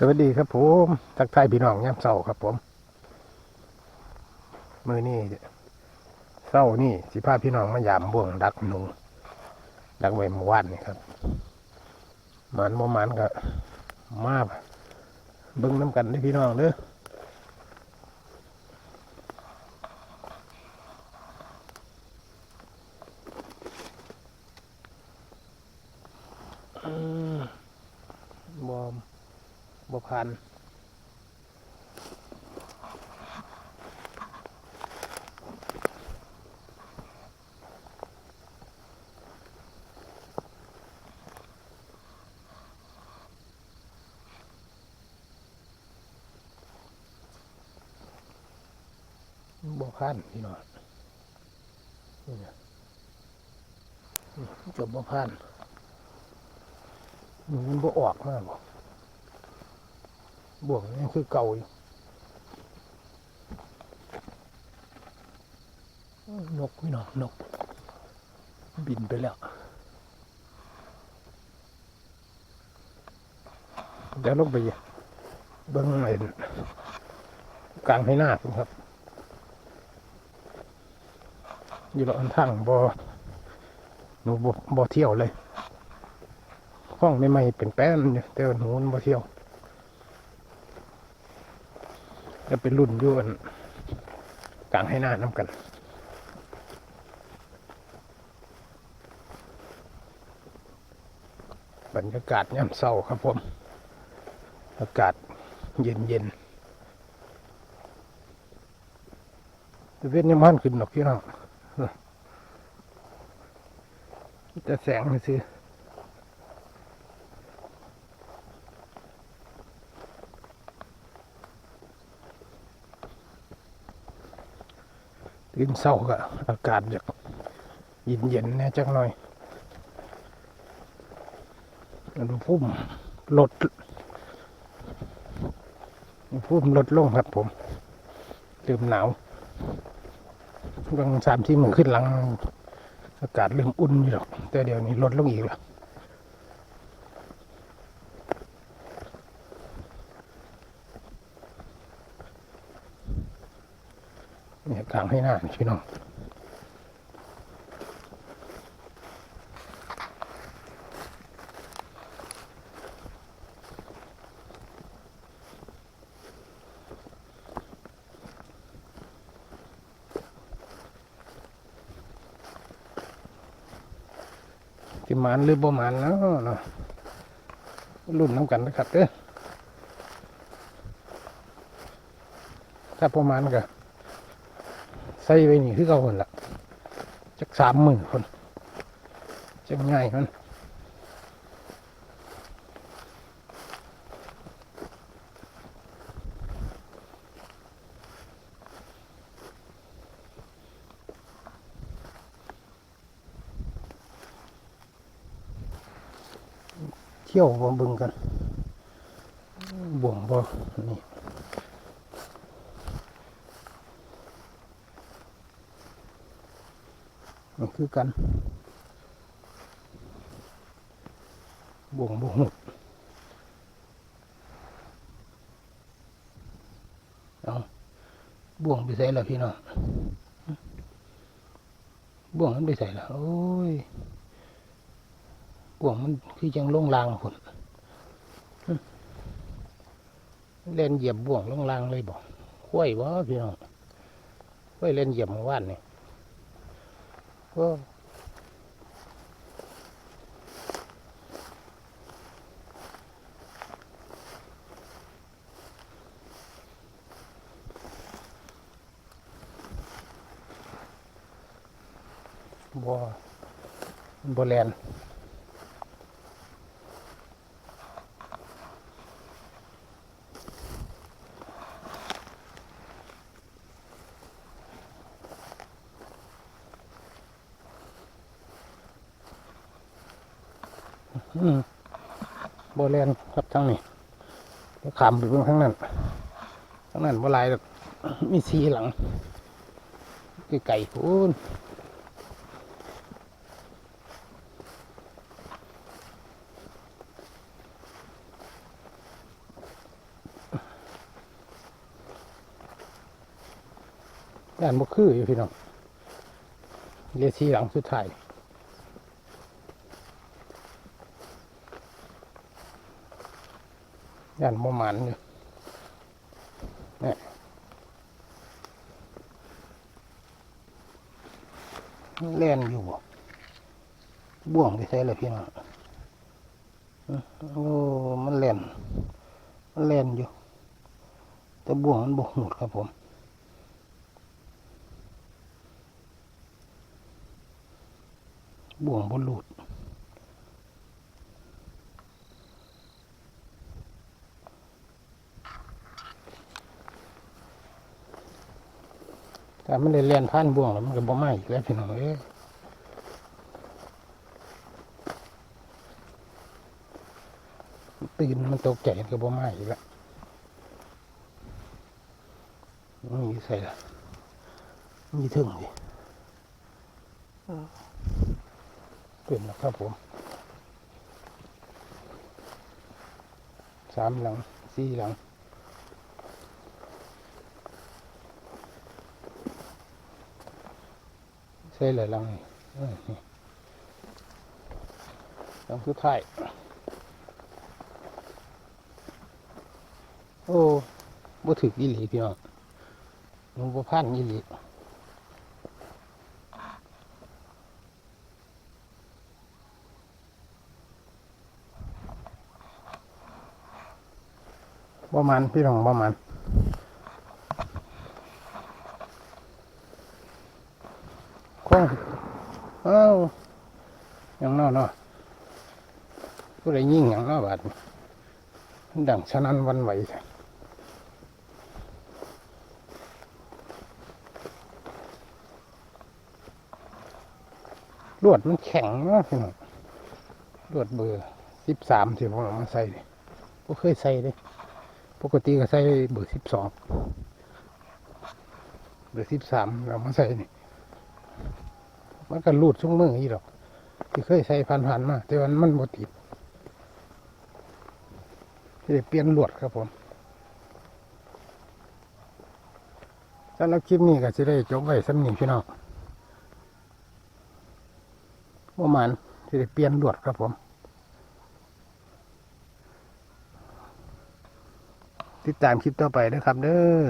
สวัสดีครับผมทักทายพี่น้องยามเศร้าครับผมมือนี่เศร้านี่สิพาพี่น้องมายามบ่วงดักหนู ดักไว้เมื่อวานนี่ครับหมันบ่หมันก็มาเบิ่งน้ำกันด้พี่น้องเด้อมบ่ บ่พันบ่พันพี่น้องนี่จบบ่พันมันบ่ออกมากบ่ บ่วงนี่คือเก่าอยู่นกพี่น้องนก บินไปแล้วเดี๋ยวลงไปเบิ้งไอ้กลางให้หน้าพุ่นครับ อยู่ละอันทางบ่หนูบ่บ่เที่ยวเลยห้องไม่ไม่เป็นแป้นอยู่แต่หนูมันบ่เที่ยว จะเป็นรุ่นอยวนกลางให้หน้าน้ำกันบรรยากาศย่ำเศร้าครับผม อากาศเย็นเย็นต่เวียดนามมันขึ้นหนอกพี่น้องจะแสงซื้อ ตื่นเศร้าก็อากาศจะเย็นเย็นๆน่จักหน่อยอุณหภูมิลดอุณหภูมิลดลงครับผมเริ่มหนาวบางสามที่มันขึ้นหลัง อากาศเริ่มอุ่นอยู่หรอก แต่เดี๋ยวนี้ลดลงอีกแล้ว เนี่ยกลางให้หน้าพี่น้องที่หมันหรือบ่มันแล้วเนาะรุ่นน้ำกันนะครับเด้อถ้าประมาณก็ ใส่ไว้นี่คือเก่าคนละจักสามหมื่นคนจะง่ายมันเที่ยวบ่บึงกันบ่วงบ่นี่ คือกันบ่วงบ่หุบเอาบ่วงไปใส่ละพี่น้องบ่วงมันไปใส่ละโอ้ยบ่วงมันคือจังลงรางคนเล่นเหยียบบ่วงลงรางเลยบอกห้วยบ่พี่น้องห้วยเล่นเหยียบเมื่อวานเนี่ก็ บ่บ่แลน อืมบ่แลนครับทั้งนี้ขามไปเพิ่งทั้งนั้นทั้งนั้นบ่ลายแบบมีสีหลังคือไก่พูนด้านบ่คืออยู่พี่น้องเลสีหลังสุดท้าย ด้านบ่หมันอยู่นี่เล่นอยู่บ่บ่วงไปใส่เลยพี่น้องโอ้ มันเล่น มันเล่นอยู่ แต่บ่วงมันบ่หูดครับผมบ่วงบนหลุด แต่มันได้เลียนผ่านบ่วงแล้วมันก็บ่ไหม้อีกแล้วพี่น้องเอ้ยตื่นมันตกใจมันก็บ่ไหม้อีกแล้วมีใส่ละมีถึงดิเป็นแล้วครับผมสามหลังสี่หลัง ใช่เลยลังนี่ลังสุดท้ายโอ้บ่ถึกอีหลีพี่น้องหนูบ่พันอีหลีประมาณพี่น้องประมาณ คงเอ้าย่างนอเนาะผู้ใดยิ่งอย่างนอบาดนี้มันดังฉะนั้นวันไหวลวดมันแข็งเนาะพี่น้องลวดเบอร์สิบสามที่ผมเอามาใส่ดิก็เคยใส่เลยปกติก็ใส่เบอร์สิบสองเบอร์สิบสามเรามาใส่นี่ มันก็รูดช่วงมืออีหรอก ที่เคยใส่ผ่านๆมา แต่วันมันบ่ติดที่ได้เปลี่ยนหลวดครับผมสำหรับคลิปนี้ก็จะได้จบไว้สำหนีพี่น้องประมาณที่ได้เปลี่ยนหลวดครับผม ติดตามคลิปต่อไปนะครับเด้อ